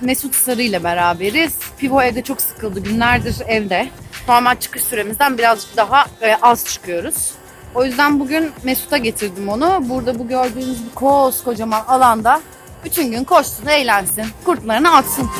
Mesut Sarı ile beraberiz. Pivo evde çok sıkıldı. Günlerdir evde. Normal çıkış süremizden birazcık daha e, az çıkıyoruz. O yüzden bugün Mesut'a getirdim onu. Burada bu gördüğünüz bu koskocaman alanda bütün gün koşsun, eğlensin, kurtlarını atsın.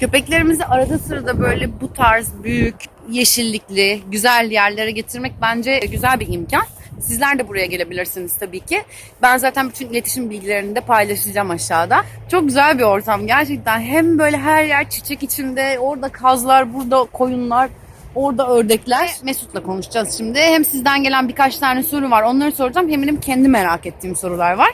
Köpeklerimizi arada sırada böyle bu tarz büyük, yeşillikli, güzel yerlere getirmek bence güzel bir imkan. Sizler de buraya gelebilirsiniz tabii ki. Ben zaten bütün iletişim bilgilerini de paylaşacağım aşağıda. Çok güzel bir ortam gerçekten. Hem böyle her yer çiçek içinde, orada kazlar, burada koyunlar, orada ördekler. Mesut'la konuşacağız şimdi. Hem sizden gelen birkaç tane soru var. Onları soracağım. Hem benim kendi merak ettiğim sorular var.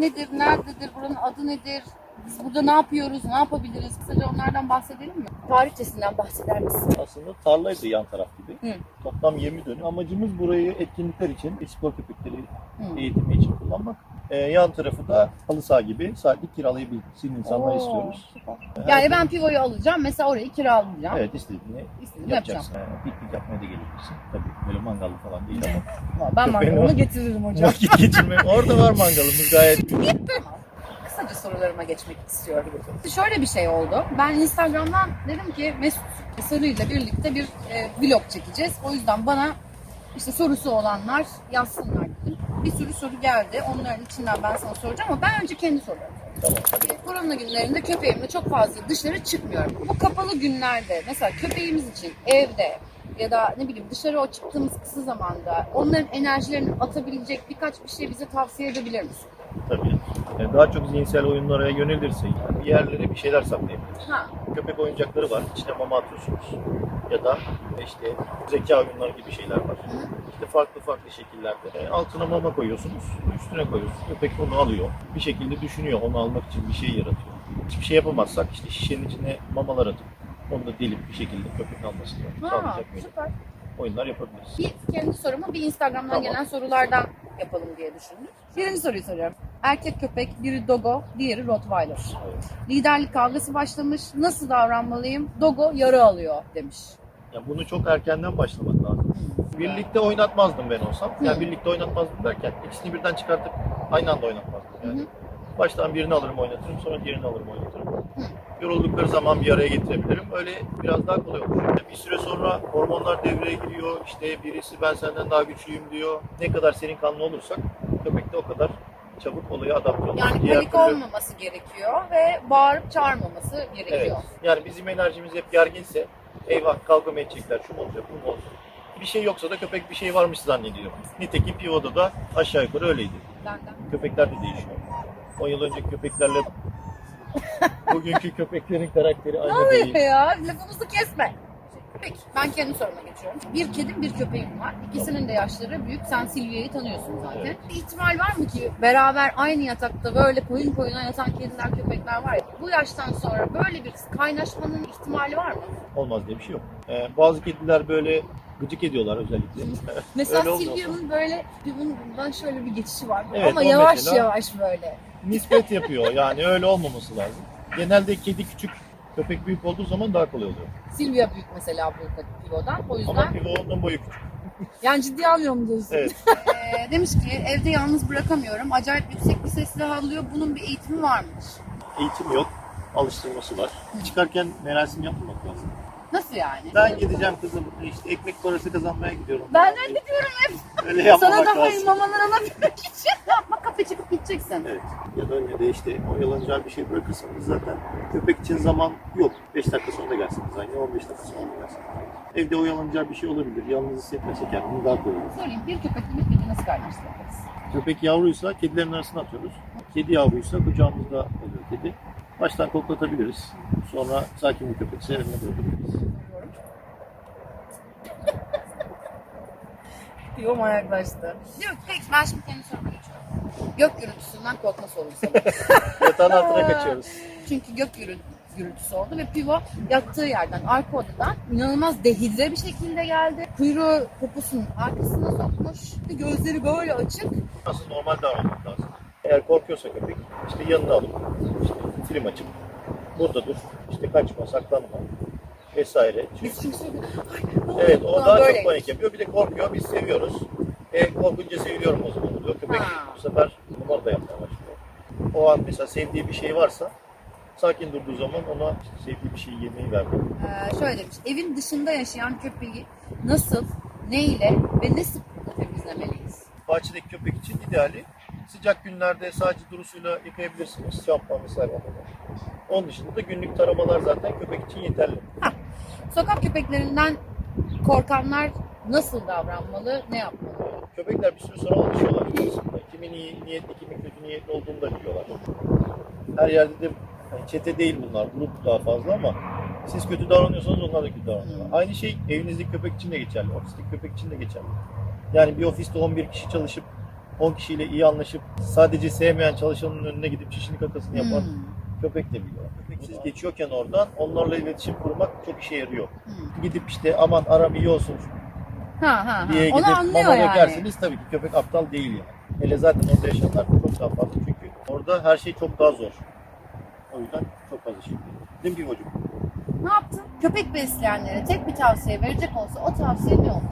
Nedir, nerededir, buranın adı nedir? Biz burada ne yapıyoruz, ne yapabiliriz? Kısaca onlardan bahsedelim mi? Tarihçesinden bahseder misin? Aslında tarlaydı yan taraf gibi. Hı. Toplam 20 dönüm. Amacımız burayı etkinlikler için, spor köpekleri Hı. eğitimi için kullanmak. Ee, yan tarafı da halı saha gibi saatlik kiralayabilsin insanlar Oo, istiyoruz. süper. Yani ben pivoyu alacağım, mesela orayı kiralayacağım. Evet istediğini İstediğimi yapacağım. yapacaksın. Ee, piknik yapmaya da gelebilirsin. Tabii böyle mangallı falan değil ama. Ben mangalımı getiririm hocam. Vakit geçirme. Orada var mangalımız gayet. Kısaca sorularıma geçmek istiyorum. Şöyle bir şey oldu. Ben Instagram'dan dedim ki Mesut Sarı ile birlikte bir e, vlog çekeceğiz. O yüzden bana işte sorusu olanlar yazsınlar. Bir sürü soru geldi. Onların içinden ben sana soracağım ama ben önce kendi Tamam. Tabii korona günlerinde köpeğimle çok fazla dışarı çıkmıyorum. Bu kapalı günlerde mesela köpeğimiz için evde ya da ne bileyim dışarı o çıktığımız kısa zamanda onların enerjilerini atabilecek birkaç bir şey bize tavsiye edebilir misin? Tabii. Ee, daha çok zihinsel oyunlara yönelirse yani bir yerlere bir şeyler saklayabiliriz. Ha, köpek oyuncakları var. İçine mama atıyorsunuz. Ya da işte zeka oyunları gibi şeyler var. İşte farklı farklı şekillerde. E, altına mama koyuyorsunuz, üstüne koyuyorsunuz. Köpek onu alıyor. Bir şekilde düşünüyor, onu almak için bir şey yaratıyor. Hiçbir şey yapamazsak işte şişenin içine mamalar atıp onu da delip bir şekilde köpek almasını sağlayacak mıydı? süper. Oyunlar yapabiliriz. Bir kendi sorumu bir Instagram'dan Tamam. gelen sorulardan yapalım diye düşündüm. Birinci soruyu soruyorum. Erkek köpek, biri Dogo, diğeri Rottweiler. Liderlik kavgası başlamış. Nasıl davranmalıyım? Dogo yarı alıyor demiş. Ya bunu çok erkenden başlamak lazım. Birlikte oynatmazdım ben olsam. Yani Hı. birlikte oynatmazdım derken ikisini birden çıkartıp aynı anda oynatmazdım. Yani. Hı. Baştan birini alırım oynatırım, sonra diğerini alırım oynatırım. Yoruldukları zaman bir araya getirebilirim. Öyle biraz daha kolay olur. Yani bir süre sonra hormonlar devreye giriyor. İşte birisi ben senden daha güçlüyüm diyor. Ne kadar senin kanlı olursak köpek de o kadar çabuk olaya adapte olur. Yani Diğer panik türlü- olmaması gerekiyor ve bağırıp çağırmaması Evet. gerekiyor. Yani bizim enerjimiz hep gerginse eyvah kavga mı edecekler, şu mu olacak, bu mu olacak. Bir şey yoksa da köpek bir şey varmış zannediyor. Nitekim Pivo'da da aşağı yukarı öyleydi. Benden. Köpekler de değişiyor. 10 yıl önceki köpeklerle bugünkü köpeklerin karakteri aynı değil. ya lafımızı kesme. Peki ben kendi soruma geçiyorum. Bir kedim bir köpeğim var. İkisinin de yaşları büyük. Sen Silvia'yı tanıyorsun zaten. Bir ihtimal var mı ki beraber aynı yatakta böyle koyun koyuna yatan kediler köpekler var ya. Bu yaştan sonra böyle bir kaynaşmanın ihtimali var mı? Olmaz diye bir şey yok. Ee, bazı kediler böyle gıcık ediyorlar özellikle. Mesela. Silvia'nın böyle bir bundan şöyle bir geçişi var. Evet, Ama yavaş mesela- yavaş böyle. Nispet yapıyor yani öyle olmaması lazım. Genelde kedi küçük, köpek büyük olduğu zaman daha kolay oluyor. Silvia büyük mesela burada pivodan. O yüzden Ama Pivo onun boyu küçük. yani ciddiye almıyorum diyorsun. Evet. Ee, demiş ki evde yalnız bırakamıyorum. Acayip yüksek bir sesle havlıyor. Bunun bir eğitimi varmış. Eğitim yok, alıştırması var. Çıkarken merasim yapmamak lazım. Nasıl yani? Ben gideceğim kızım işte ekmek parası kazanmaya gidiyorum. Ben de gidiyorum hep. Öyle yapmamak Sana da hayır lazım. mamalar alabilmek için. Yapma kafe çıkıp gideceksin. Evet. Ya da önce de işte oyalanacağı bir şey bırakırsanız zaten köpek için zaman yok. 5 dakika sonra da gelsiniz aynı 15 dakika sonra da gelsiniz. Evde oyalanacağı bir şey olabilir. Yalnız hissetmese kendini daha kolay olur. Sorayım bir köpekle bir kedi nasıl kaynaştırırız? Köpek yavruysa kedilerin arasına atıyoruz. Kedi yavruysa kucağımızda oluyor kedi. Baştan koklatabiliriz. Sonra sakin bir köpek seninle bırakabiliriz. Diyor manyaklaştı. Diyor ki peki ben şimdi kendi soruma geçiyorum. Gök gürültüsünden korkma sorusu. Yatağın altına kaçıyoruz. Çünkü gök gürültüsü gürültüsü oldu ve Pivo yattığı yerden arka odadan inanılmaz dehidre bir şekilde geldi. Kuyruğu poposunun arkasına sokmuş. Gözleri böyle açık. Nasıl normal davranmak lazım. Eğer korkuyorsa köpek işte yanına alıp film açıp burada dur. işte kaçma, saklanma vesaire. Biz Evet o daha böyle. çok panik yapıyor. Bir de korkuyor. Biz seviyoruz. E, korkunca seviyorum o zaman oluyor. Köpek Ha. bu sefer numara da yapmaya başlıyor. O an mesela sevdiği bir şey varsa sakin durduğu zaman ona işte sevdiği bir şeyi yemeği vermek. Ee, şöyle demiş. Evin dışında yaşayan köpeği nasıl, ne ile ve ne sıklıkla temizlemeliyiz? Bahçedeki köpek için ideali sıcak günlerde sadece durusuyla yıkayabilirsiniz. Şampuan vesaire. Onun dışında da günlük taramalar zaten köpek için yeterli. Sokak köpeklerinden korkanlar nasıl davranmalı, ne yapmalı? Köpekler bir süre sonra alışıyorlar. Kimin iyi niyetli, kimin kötü niyetli olduğunu da biliyorlar. Her yerde de çete değil bunlar, grup daha fazla ama siz kötü davranıyorsanız onlar da kötü davranıyorlar. Hmm. Aynı şey evinizdeki köpek için de geçerli, ofisteki köpek için de geçerli. Yani bir ofiste 11 kişi çalışıp 10 kişiyle iyi anlaşıp sadece sevmeyen çalışanın önüne gidip çişini kakasını yapan Hmm, köpek de biliyor. Köpeksiz geçiyorken oradan onlarla iletişim kurmak çok işe yarıyor. hmm. Gidip işte aman aram iyi olsun Ha ha ha. diye Onu gidip mama yani. dökerseniz tabii ki köpek aptal değil yani. Hele zaten orada yaşayanlar çok daha fazla çünkü orada her şey çok daha zor. O yüzden çok fazla şey. Değil mi Pivocuğum? Ne yaptın? Köpek besleyenlere tek bir tavsiye verecek olsa o tavsiye ne olur?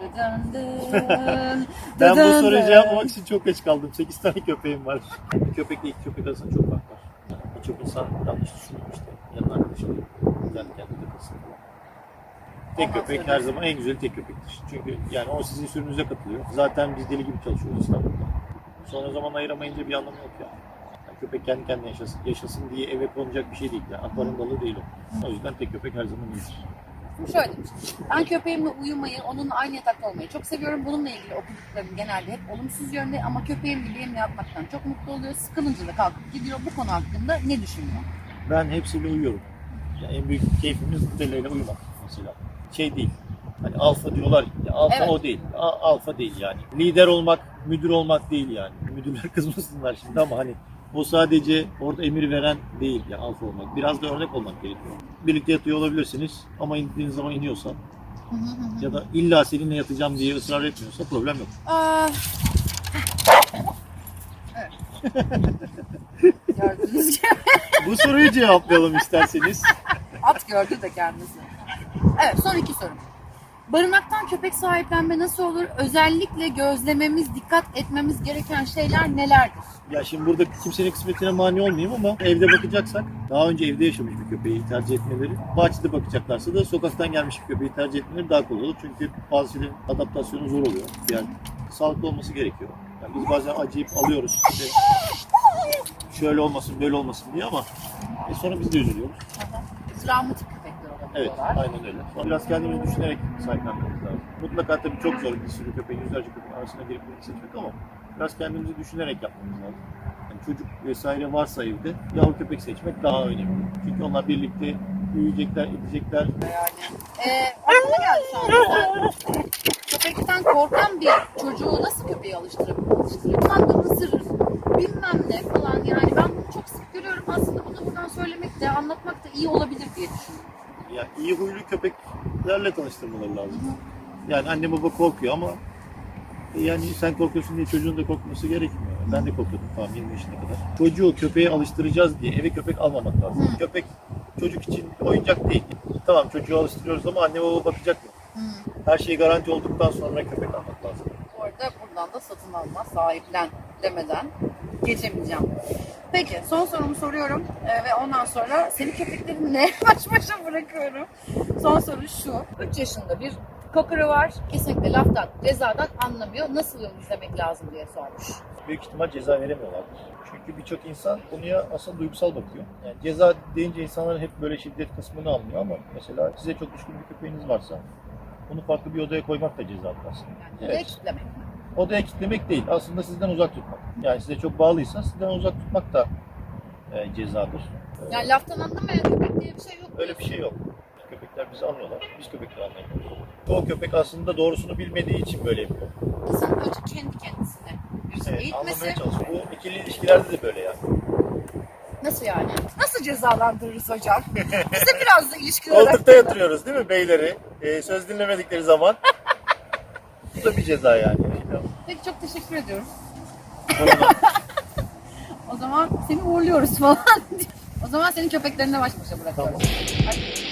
Ben bu soruyu cevaplamak için çok geç kaldım. 8 tane köpeğim var. Bir köpekle iki köpek arasında çok fark var. Birçok insan yanlış düşünüyor işte. Yanına arkadaş oluyor. Kendi kendine takılsın. Tek köpek her zaman en güzeli tek köpektir. Çünkü yani o sizin sürünüze katılıyor. Zaten biz deli gibi çalışıyoruz İstanbul'da. Sonra zaman ayıramayınca bir anlamı yok yani. Yani köpek kendi kendine yaşasın, yaşasın diye eve konacak bir şey değil. Yani akvaryum balığı değil o. O yüzden tek köpek her zaman iyidir. Şimdi şöyle demiş. Ben köpeğimle uyumayı, onunla aynı yatakta olmayı çok seviyorum. Bununla ilgili okuduklarım genelde hep olumsuz yönde ama köpeğim gibi benimle yatmaktan çok mutlu oluyor. Sıkılınca da kalkıp gidiyor. Bu konu hakkında ne düşünüyor? Ben hepsiyle uyuyorum. Yani en büyük keyfimiz muteleyle uyumak mesela. Şey değil. Hani alfa diyorlar ya alfa Evet. o değil. A- alfa değil yani. Lider olmak, müdür olmak değil yani. Müdürler kızmasınlar şimdi ama hani o sadece orada emir veren değil ya alfa olmak. Biraz da örnek olmak gerekiyor. Birlikte yatıyor olabilirsiniz ama indiğiniz zaman iniyorsa ya da illa seninle yatacağım diye ısrar etmiyorsa problem yok. Gibi. Bu soruyu cevaplayalım isterseniz. At gördü de kendisi. Evet son iki sorum. Barınaktan köpek sahiplenme nasıl olur? Özellikle gözlememiz, dikkat etmemiz gereken şeyler nelerdir? Ya şimdi burada kimsenin kısmetine mani olmayayım ama evde bakacaksak daha önce evde yaşamış bir köpeği tercih etmeleri, bahçede bakacaklarsa da sokaktan gelmiş bir köpeği tercih etmeleri daha kolay olur. Çünkü bazı şeylerin adaptasyonu zor oluyor. Yani sağlıklı olması gerekiyor. Yani biz bazen acıyıp alıyoruz işte şöyle olmasın böyle olmasın diye ama e sonra biz de üzülüyoruz. Travmatik köpekler Evet, olabiliyorlar. aynen öyle. Sonra biraz kendimizi düşünerek sahiplenmemiz lazım. Mutlaka tabii çok zor bir sürü köpeğin, yüzlerce köpeğin arasına girip seçmek ama biraz kendimizi düşünerek yapmamız lazım. Yani çocuk vesaire varsa evde yavru köpek seçmek daha önemli. Çünkü onlar birlikte büyüyecekler, edecekler. Yani. Ee, aklıma geldi şu anda. Köpekten korkan bir çocuğu nasıl köpeğe alıştırabiliriz? Lütfen de ısırır. Bilmem ne falan yani ben bunu çok sık görüyorum. Aslında bunu buradan söylemek de anlatmak da iyi olabilir diye düşünüyorum. Yani iyi huylu köpeklerle tanıştırmaları lazım. Yani anne baba korkuyor ama e, yani sen korkuyorsun diye çocuğun da korkması gerekmiyor. Ben de korkuyordum tamam 20 yaşına kadar. Çocuğu köpeğe alıştıracağız diye eve köpek almamak lazım. Hı. Köpek çocuk için oyuncak değil. Tamam çocuğu alıştırıyoruz ama anne baba bakacak mı? Her şey garanti olduktan sonra köpek almak lazım. Bu arada buradan da satın alma, sahiplen demeden geçemeyeceğim. Peki son sorumu soruyorum Ee, ve ondan sonra seni köpeklerinle baş başa bırakıyorum. Son soru şu. 3 yaşında bir kokuru var. Kesinlikle laftan, cezadan anlamıyor. Nasıl yol izlemek lazım diye sormuş. Büyük ihtimal ceza veremiyorlardır. Çünkü birçok insan konuya aslında duygusal bakıyor. Yani ceza deyince insanlar hep böyle şiddet kısmını anlıyor ama mesela size çok düşkün bir köpeğiniz varsa bunu farklı bir odaya koymak da cezadır aslında. Yani Evet. evet. kitlemek. Odaya kilitlemek değil, aslında sizden uzak tutmak. Yani size çok bağlıysa sizden uzak tutmak da e, cezadır. Yani laftan anlamayan köpek diye bir şey yok. Öyle bir şey yok. Köpekler bizi anlıyorlar, biz köpekleri anlayamıyoruz. O köpek aslında doğrusunu bilmediği için böyle yapıyor. İnsan önce kendi kendisine birisini Evet, eğitmesi. anlamaya çalışıyor. Bu ikili ilişkilerde de böyle yani. Nasıl yani? Nasıl cezalandırırız hocam? Bize biraz da ilişkiler Koltukta yatırıyoruz değil mi beyleri? E, söz dinlemedikleri zaman. Bu da bir ceza yani. Peki çok teşekkür ediyorum. Sonra zaman seni uğurluyoruz falan. o zaman senin köpeklerine baş başa bırakıyoruz. Hadi.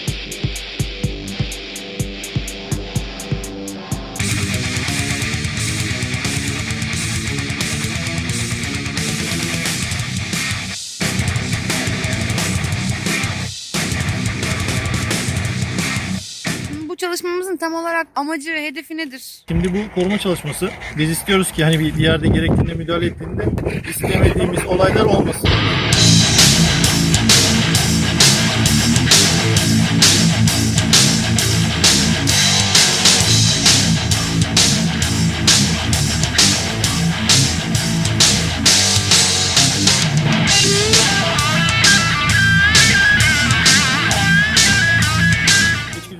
Çalışmamızın tam olarak amacı ve hedefi nedir? Şimdi bu koruma çalışması biz istiyoruz ki hani bir yerde gerektiğinde müdahale ettiğinde istemediğimiz olaylar olmasın.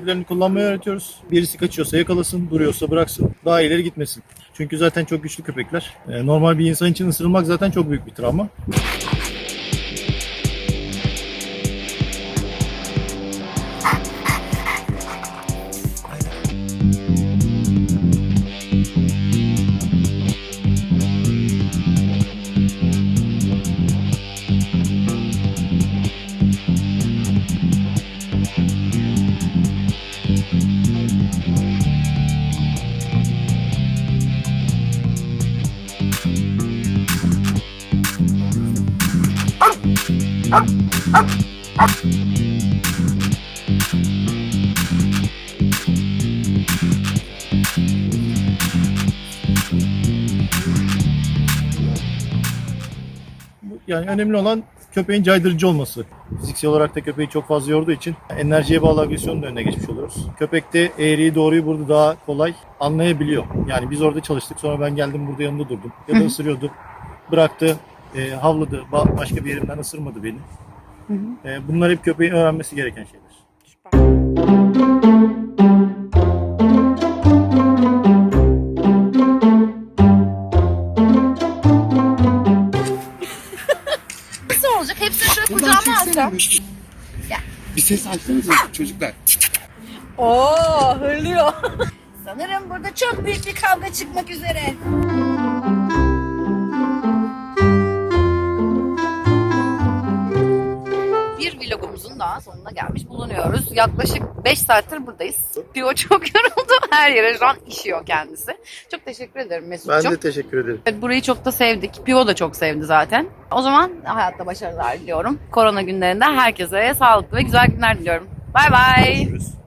İçgüdülerini kullanmayı öğretiyoruz. Birisi kaçıyorsa yakalasın, duruyorsa bıraksın. Daha ileri gitmesin. Çünkü zaten çok güçlü köpekler. Ee, Normal bir insan için ısırılmak zaten çok büyük bir travma. Yani önemli olan köpeğin caydırıcı olması. Fiziksel olarak da köpeği çok fazla yorduğu için enerjiye bağlı agresyonun önüne geçmiş oluyoruz. Köpek de eğriyi doğruyu burada daha kolay anlayabiliyor. Yani biz orada çalıştık sonra ben geldim burada yanında durdum. Ya da ısırıyordu. Bıraktı, e, havladı, ba- başka bir yerimden ısırmadı beni. E, bunlar hep köpeğin öğrenmesi gereken şeyler. Nasıl olacak? Hepsini şöyle kucağıma alsam. Bir ses açtınız mı çocuklar? Oo hırlıyor. Sanırım burada çok büyük bir kavga çıkmak üzere. Daha sonuna gelmiş bulunuyoruz. Yaklaşık 5 saattir buradayız. Pio çok yoruldu. Her yere şu an işiyor kendisi. Çok teşekkür ederim Mesut'cum. Ben de teşekkür ederim. Evet, burayı çok da sevdik. Pio da çok sevdi zaten. O zaman hayatta başarılar diliyorum. Korona günlerinde herkese sağlıklı ve güzel günler diliyorum. Bay bay. Görüşürüz.